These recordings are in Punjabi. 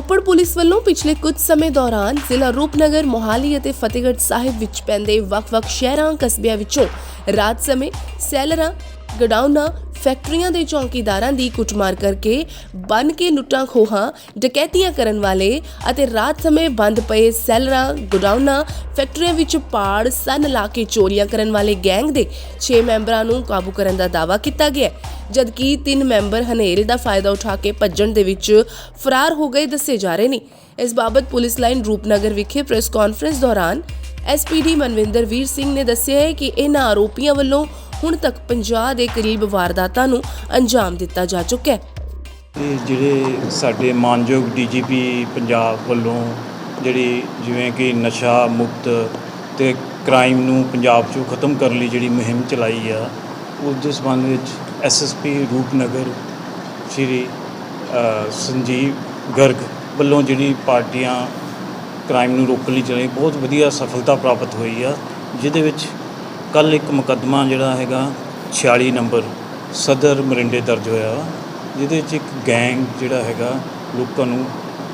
ਰੋਪੜ ਪੁਲਿਸ ਵੱਲੋਂ ਪਿਛਲੇ ਕੁਝ ਸਮੇਂ ਦੌਰਾਨ ਜ਼ਿਲ੍ਹਾ ਰੂਪਨਗਰ, ਮੋਹਾਲੀ ਅਤੇ ਫਤਿਹਗੜ੍ਹ ਸਾਹਿਬ ਵਿੱਚ ਪੈਂਦੇ ਵੱਖ-ਵੱਖ ਸ਼ਹਿਰਾਂ, ਕਸਬਿਆਂ ਵਿੱਚੋਂ ਰਾਤ ਸਮੇਂ ਸੈਲਰਾਂ, ਗਡਾਊਨਾਂ ਫੈਕਟਰੀਆਂ ਦੇ ਚੌਕੀਦਾਰਾਂ ਦੀ ਕੁੱਟਮਾਰ ਕਰਕੇ ਬੰਨ ਕੇ ਲੁੱਟਾਂ ਖੋਹਾਂ, ਡਕੈਤੀਆਂ ਕਰਨ ਵਾਲੇ ਅਤੇ ਰਾਤ ਸਮੇਂ ਬੰਦ ਪਏ ਸੈਲਰਾਂ, ਗੋਡਾਊਨਾਂ, ਫੈਕਟਰੀਆਂ ਵਿੱਚ ਪਾੜ, ਸਨ ਲਾ ਕੇ ਚੋਰੀਆਂ ਕਰਨ ਵਾਲੇ ਗੈਂਗ ਦੇ 6 ਮੈਂਬਰਾਂ ਨੂੰ ਕਾਬੂ ਕਰਨ ਦਾ ਦਾਅਵਾ ਕੀਤਾ ਗਿਆ ਜਦਕਿ ਤਿੰਨ ਮੈਂਬਰ ਹਨੇਰੇ ਦਾ ਫਾਇਦਾ ਉਠਾ ਕੇ ਭੱਜਣ ਦੇ ਵਿੱਚ ਫਰਾਰ ਹੋ ਗਏ ਦੱਸੇ ਜਾ ਰਹੇ ਨੇ। ਇਸ ਬਾਬਤ ਪੁਲਿਸ ਲਾਈਨ ਰੂਪਨਗਰ ਵਿਖੇ ਪ੍ਰੈਸ ਕਾਨਫਰੰਸ ਦੌਰਾਨ ਐਸਪੀਡੀ ਮਨਵਿੰਦਰ ਵੀਰ ਸਿੰਘ ਨੇ ਦੱਸਿਆ ਹੈ ਕਿ ਇਹਨਾਂ ਆਰੋਪੀਆਂ ਵੱਲੋਂ ਹੁਣ ਤੱਕ 50 ਦੇ ਕਰੀਬ ਵਾਰਦਾਤਾਂ ਨੂੰ ਅੰਜਾਮ ਦਿੱਤਾ ਜਾ ਚੁੱਕਾ ਹੈ। ਇਹ ਜਿਹੜੇ ਸਾਡੇ ਮਾਨਯੋਗ ਡੀਜੀਪੀ ਪੰਜਾਬ ਵੱਲੋਂ ਜਿਹੜੀ ਜਿਵੇਂ ਕਿ ਨਸ਼ਾ ਮੁਕਤ ਤੇ ਕ੍ਰਾਈਮ ਨੂੰ ਪੰਜਾਬ 'ਚੋਂ ਖਤਮ ਕਰਨ ਲਈ ਜਿਹੜੀ ਮੁਹਿੰਮ ਚਲਾਈ ਆ, ਉਸ ਦੇ ਸੰਬੰਧ ਵਿੱਚ ਐਸਐਸਪੀ ਰੂਪਨਗਰ ਸ਼੍ਰੀ ਸੰਜੀਵ ਗਰਗ ਵੱਲੋਂ ਜਿਹੜੀ ਪਾਰਟੀਆਂ ਕ੍ਰਾਈਮ ਨੂੰ ਰੋਕਣ ਲਈ ਚਲਾਈ ਬਹੁਤ ਵਧੀਆ ਸਫਲਤਾ ਪ੍ਰਾਪਤ ਹੋਈ ਆ ਜਿਹਦੇ ਵਿੱਚ ਕੱਲ ਇੱਕ ਮੁਕੱਦਮਾ ਜਿਹੜਾ ਹੈਗਾ 46 ਨੰਬਰ ਸਦਰ ਮਰਿੰਡੇ ਦਰਜ ਹੋਇਆ। ਵਾ, ਜਿਹਦੇ ਵਿੱਚ ਇੱਕ ਗੈਂਗ ਜਿਹੜਾ ਹੈਗਾ ਲੋਕਾਂ ਨੂੰ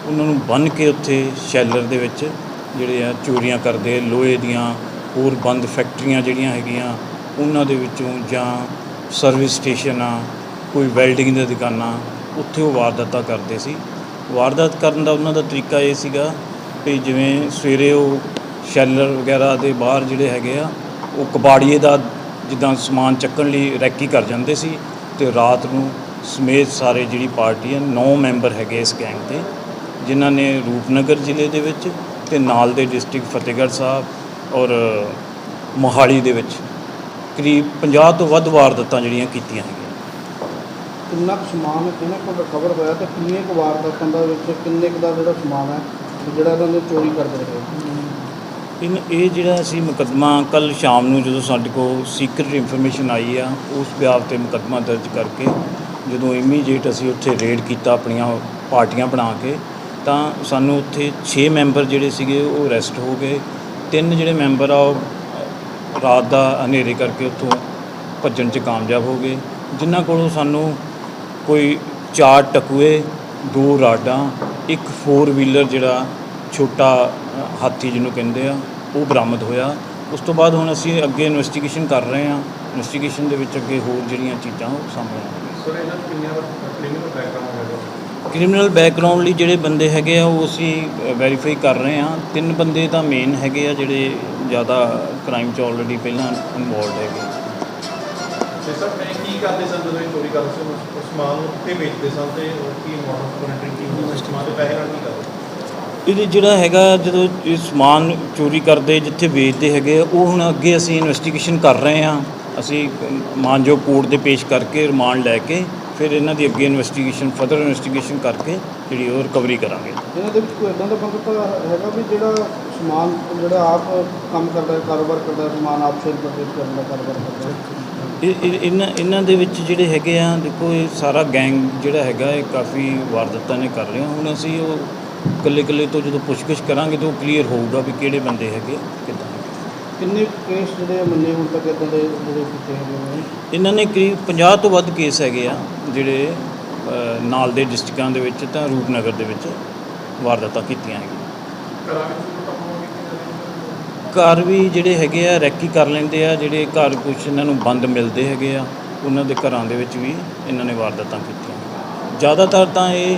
ਉਹਨਾਂ ਨੂੰ ਬੰਨ੍ਹ ਕੇ ਉੱਥੇ ਸ਼ੈਲਰ ਦੇ ਵਿੱਚ ਜਿਹੜੇ ਆ ਚੋਰੀਆਂ ਕਰਦੇ ਲੋਹੇ ਦੀਆਂ ਹੋਰ ਬੰਦ ਫੈਕਟਰੀਆਂ ਜਿਹੜੀਆਂ ਹੈਗੀਆਂ ਉਹਨਾਂ ਦੇ ਵਿੱਚੋਂ ਜਾਂ ਸਰਵਿਸ ਸਟੇਸ਼ਨ ਆ ਕੋਈ ਵੈਲਡਿੰਗ ਦੀਆਂ ਦੁਕਾਨਾਂ ਉੱਥੇ ਉਹ ਵਾਰਦਾਤਾਂ ਕਰਦੇ ਸੀ। ਵਾਰਦਾਤ ਕਰਨ ਦਾ ਉਹਨਾਂ ਦਾ ਤਰੀਕਾ ਇਹ ਸੀਗਾ ਵੀ ਜਿਵੇਂ ਸਵੇਰੇ ਉਹ ਸ਼ੈਲਰ ਵਗੈਰਾ ਦੇ ਬਾਹਰ ਜਿਹੜੇ ਹੈਗੇ ਆ, ਉਹ ਕਬਾੜੀਏ ਦਾ ਜਿੱਦਾਂ ਸਮਾਨ ਚੱਕਣ ਲਈ ਰੈਕੀ ਕਰ ਜਾਂਦੇ ਸੀ ਤੇ ਰਾਤ ਨੂੰ ਸਮੇਤ ਸਾਰੇ ਜਿਹੜੀ ਪਾਰਟੀ ਹੈ 9 ਮੈਂਬਰ ਹੈਗੇ ਇਸ ਗੈਂਗ ਦੇ, ਜਿਨ੍ਹਾਂ ਨੇ ਰੂਪਨਗਰ ਜ਼ਿਲ੍ਹੇ ਦੇ ਵਿੱਚ ਤੇ ਨਾਲ ਦੇ ਡਿਸਟ੍ਰਿਕਟ ਫਤਿਹਗੜ੍ਹ ਸਾਹਿਬ ਔਰ ਮੋਹਾਲੀ ਦੇ ਵਿੱਚ ਕਰੀਬ 50 ਤੋਂ ਵੱਧ ਵਾਰਦਾਤਾਂ ਜਿਹੜੀਆਂ ਕੀਤੀਆਂ ਹੈਗੀਆਂ। ਕਿੰਨਾ ਕੁ ਸਮਾਨ ਕਿਹਨਾਂ ਕੋਲ ਰਿਕਵਰ ਹੋਇਆ ਤੇ ਕਿੰਨੇ ਕੁ ਵਾਰਦਾਤਾਂ ਦਾ ਵਿੱਚ, ਕਿੰਨੇ ਕੁ ਦਾ ਜਿਹੜਾ ਸਮਾਨ ਹੈ ਜਿਹੜਾ ਇਹਨਾਂ ਨੇ ਚੋਰੀ ਕਰਦੇ ਰਹੇ ਇਨ ਇਹ ਜਿਹੜਾ ਅਸੀਂ ਮੁਕੱਦਮਾ ਕੱਲ ਸ਼ਾਮ ਨੂੰ ਜਦੋਂ ਸਾਡੇ ਕੋਲ ਸੀਕ੍ਰੀਟ ਇਨਫੋਰਮੇਸ਼ਨ ਆਈ ਆ, ਉਸ ਬਿਆਪ ਤੇ ਮੁਕੱਦਮਾ ਦਰਜ ਕਰਕੇ ਜਦੋਂ ਇਮੀਡੀਏਟ ਅਸੀਂ ਉੱਥੇ ਰੇਡ ਕੀਤਾ ਆਪਣੀਆਂ ਪਾਰਟੀਆਂ ਬਣਾ ਕੇ, ਤਾਂ ਸਾਨੂੰ ਉੱਥੇ 6 ਮੈਂਬਰ ਜਿਹੜੇ ਸੀਗੇ ਉਹ ਅਰੈਸਟ ਹੋ ਗਏ। ਤਿੰਨ ਜਿਹੜੇ ਮੈਂਬਰ ਆ, ਉਹ ਰਾਤ ਦਾ ਹਨੇਰੇ ਕਰਕੇ ਉੱਥੋਂ ਭੱਜਣ 'ਚ ਕਾਮਯਾਬ ਹੋ ਗਏ। ਜਿਨ੍ਹਾਂ ਕੋਲੋਂ ਸਾਨੂੰ ਕੋਈ ਚਾਰ ਟਕੂਏ, ਦੋ ਰਾਡਾਂ ਇੱਕ 4 ਵੀਲਰ ਜਿਹੜਾ ਛੋਟਾ ਹਾਥੀ ਜਿਹਨੂੰ ਕਹਿੰਦੇ ਆ ਉਹ ਬਰਾਮਦ ਹੋਇਆ। ਉਸ ਤੋਂ ਬਾਅਦ ਹੁਣ ਅਸੀਂ ਅੱਗੇ ਇਨਵੈਸਟੀਗੇਸ਼ਨ ਕਰ ਰਹੇ ਹਾਂ। ਇਨਵੈਸਟੀਗੇਸ਼ਨ ਦੇ ਵਿੱਚ ਅੱਗੇ ਹੋਰ ਜਿਹੜੀਆਂ ਚੀਜ਼ਾਂ ਉਹ ਸਾਹਮਣੇ ਆਉਣਗੀਆਂ। ਸਰ ਇਹਨਾਂ ਦਾ ਕਿੰਨਾ ਕ੍ਰਿਮੀਨਲ ਬੈਕਗ੍ਰਾਉਂਡ ਹੈਗਾ। ਕ੍ਰਿਮੀਨਲ ਬੈਕਗ੍ਰਾਉਂਡ ਲਈ ਜਿਹੜੇ ਬੰਦੇ ਹੈਗੇ ਆ ਉਹ ਅਸੀਂ ਵੈਰੀਫਾਈ ਕਰ ਰਹੇ ਹਾਂ। ਤਿੰਨ ਬੰਦੇ ਤਾਂ ਮੇਨ ਹੈਗੇ ਆ ਜਿਹੜੇ ਜ਼ਿਆਦਾ ਕ੍ਰਾਈਮ 'ਚ ਆਲਰੇਡੀ ਪਹਿਲਾਂ ਇਨਵੋਲਡ ਹੈਗੇ। ਤੇ ਸਰ ਮੈਂ ਕੀ ਕਰਦੇ ਸਨ ਜਦੋਂ ਇਹ ਚੋਰੀ ਕਰਦੇ ਸੀ ਉਸ- ਉਸ ਸਮਾਨ ਨੂੰ ਕਿੱਥੇ ਵੇਚਦੇ ਸਨ ਤੇ ਉਹ ਕੀ ਮੋਨਿਟਰਿੰਗ ਕੀ ਹੁੰਦੀ ਸੀ ਸਮਾਨ ਦੇ ਪੈਸੇ ਨਾਲ ਕੀ ਕਰਦੇ? ਇਹਦੇ ਜਿਹੜਾ ਹੈਗਾ ਜਦੋਂ ਇਹ ਸਮਾਨ ਚੋਰੀ ਕਰਦੇ ਜਿੱਥੇ ਵੇਚਦੇ ਹੈਗੇ ਆ, ਉਹ ਹੁਣ ਅੱਗੇ ਅਸੀਂ ਇਨਵੈਸਟੀਗੇਸ਼ਨ ਕਰ ਰਹੇ ਹਾਂ। ਅਸੀਂ ਮਾਨਜੋ ਕੋਰਟ ਦੇ ਪੇਸ਼ ਕਰਕੇ ਰਿਮਾਂਡ ਲੈ ਕੇ ਫਿਰ ਇਹਨਾਂ ਦੀ ਅੱਗੇ ਇਨਵੈਸਟੀਗੇਸ਼ਨ ਫਰਦਰ ਇਨਵੈਸਟੀਗੇਸ਼ਨ ਕਰਕੇ ਜਿਹੜੀ ਉਹ ਰਿਕਵਰੀ ਕਰਾਂਗੇ। ਇਹਨਾਂ ਦੇ ਵਿੱਚ ਕੋਈ ਇਦਾਂ ਦਾ ਬੰਦਾ ਤਾਂ ਹੈਗਾ ਵੀ ਜਿਹੜਾ ਸਮਾਨ ਜਿਹੜਾ ਆਪ ਕੰਮ ਕਰਦਾ ਹੈ ਕਾਰੋਬਾਰ ਕਰਦਾ ਹੈ ਸਮਾਨ ਆਪ ਸੇਲ ਪਰਚੇਸ ਕਰਨ ਦਾ ਕਾਰੋਬਾਰ ਕਰਦਾ ਹੈ। ਇਹ ਇਹ- ਇਹਨਾਂ ਇਹਨਾਂ ਦੇ ਵਿੱਚ ਜਿਹੜੇ ਹੈਗੇ ਆ ਦੇਖੋ ਇਹ ਸਾਰਾ ਗੈਂਗ ਜਿਹੜਾ ਹੈਗਾ ਇਹ ਕਾਫੀ ਵਾਰਦਾਤਾਂ ਨੇ ਕਰ ਰਿਹਾ ਹੁਣ ਅਸੀਂ ਉਹ ਇਕੱਲੇ ਇਕੱਲੇ ਤੋਂ ਜਦੋਂ ਪੁੱਛਗਿੱਛ ਕਰਾਂਗੇ ਤਾਂ ਉਹ ਕਲੀਅਰ ਹੋਊਗਾ ਵੀ ਕਿਹੜੇ ਬੰਦੇ ਹੈਗੇ ਕਿੱਦਾਂ ਕਿੰਨੇ ਕੇਸ ਜਿਹੜੇ ਮੰਨੇ ਹੁਣ ਤੱਕ ਇਦਾਂ ਦੇ ਜਿਹੜੇ ਕੀਤੇ ਹੈਗੇ ਨੇ ਇਹਨਾਂ ਨੇ ਕਰੀਬ 50 ਤੋਂ ਵੱਧ ਕੇਸ ਹੈਗੇ ਆ ਜਿਹੜੇ ਅ, ਨਾਲ ਦੇ ਡਿਸਟ੍ਰਿਕਟਾਂ ਦੇ ਵਿੱਚ ਤਾਂ ਰੂਪਨਗਰ ਦੇ ਵਿੱਚ ਵਾਰਦਾਤਾਂ ਕੀਤੀਆਂ ਹੈਗੀਆਂ। ਘਰ ਵੀ ਜਿਹੜੇ ਹੈਗੇ ਆ, ਰੈਕੀ ਕਰ ਲੈਂਦੇ ਆ, ਜਿਹੜੇ ਘਰ ਕੁਝ ਇਹਨਾਂ ਨੂੰ ਬੰਦ ਮਿਲਦੇ ਹੈਗੇ ਆ, ਉਹਨਾਂ ਦੇ ਘਰਾਂ ਦੇ ਵਿੱਚ ਵੀ ਇਹਨਾਂ ਨੇ ਵਾਰਦਾਤਾਂ ਕੀਤੀਆਂ। ਜ਼ਿਆਦਾਤਰ ਤਾਂ ਇਹ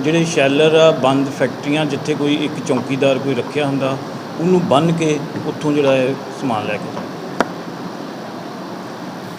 ਜਿਹੜੇ ਸ਼ੈਲਰ ਆ, ਬੰਦ ਫੈਕਟਰੀਆਂ, ਜਿੱਥੇ ਕੋਈ ਇੱਕ ਚੌਕੀਦਾਰ ਕੋਈ ਰੱਖਿਆ ਹੁੰਦਾ, ਉਹਨੂੰ ਬੰਨ ਕੇ ਉੱਥੋਂ ਜਿਹੜਾ ਹੈ ਸਮਾਨ ਲੈ ਕੇ